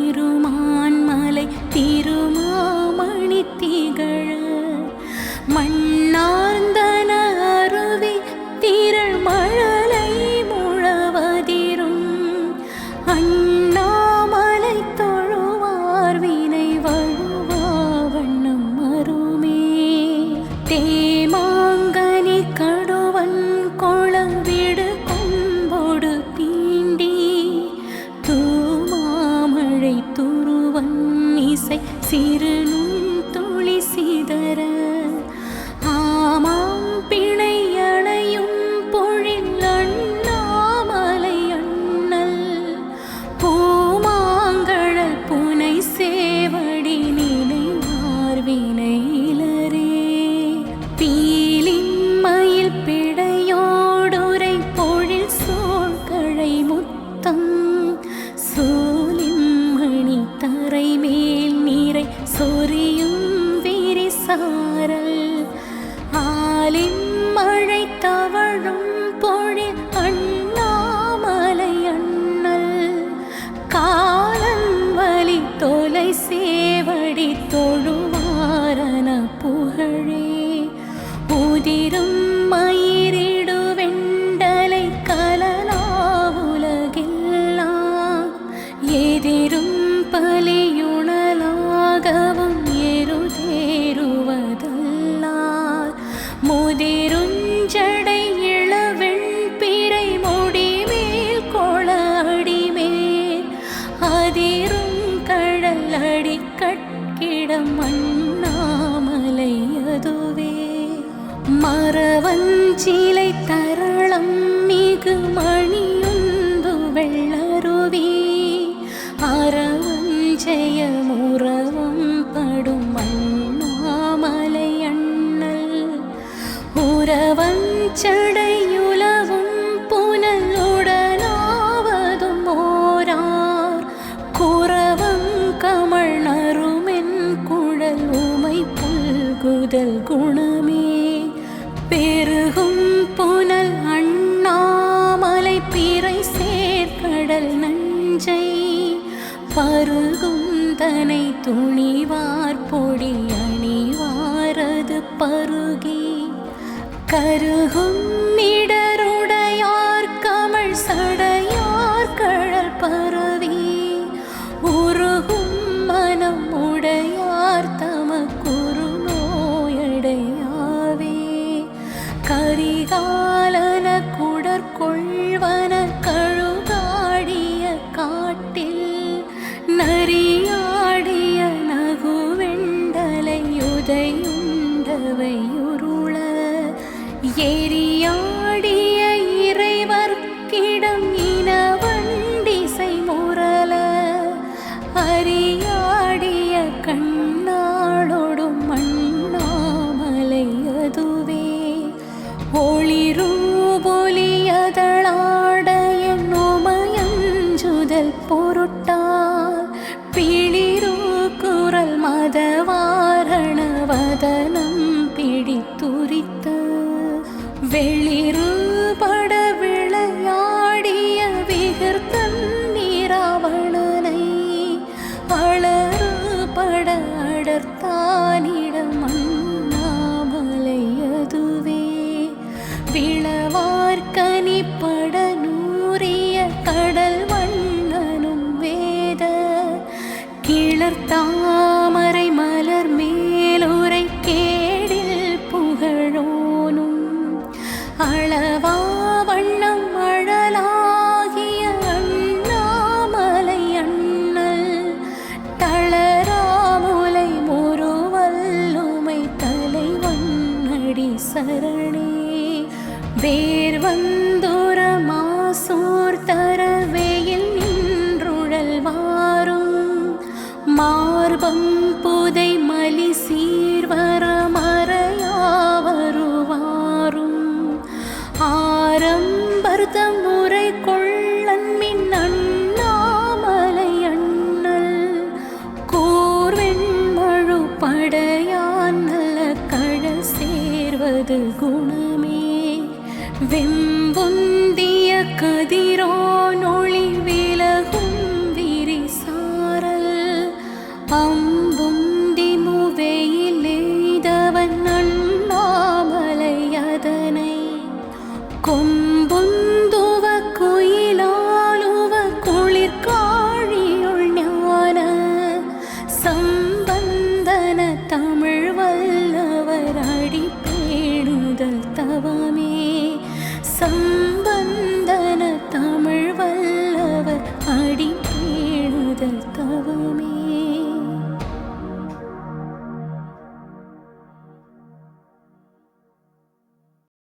திருமான்மலை திரு ஆலின் மழை தவழும் பொழில் அண்ணாமலை அண்ணல். காலன் வலி தொலை சேவடி தொழுவாரன புகழே. உதிரும் പറവഞ്ചിലെ തരളം മികു മണിയൊന്തു വെള്ളരുവി. അറവഞ്ചയമുറവും പടും മണ്ണാമലയണ്ണൽ. ഉറവഞ്ച கடல் நஞ்சை பருகும் தனை துணிவார் பொடி அணிவாரது பருகி கருகும் இடருடையார் கமழ் சடையார் கழல் பருவி உருகும் மனம் உடைய நகுவெண்டலையுதையுண்டவை உருள வெளிரு பட விளையாடிய விகிர்த்தன் நீராவணனை அளறு பட அடர்த்தானிடம் அண்ணாமலை அதுவே விளவார்கனி பட நூறிய கடல் வண்ணனும் வேத. கிளர்த்தாமரை மலர் மே சரணே. வேர் வந்தோர மாசோர் தரவேயில் நின்றுழல்வாரும் மார்பம் புதை மலி சீர்வர வெம்புந்திய கதிரோ நொழி விலகும் விரிசாரல். அம்புந்தி முவையிலேதவன்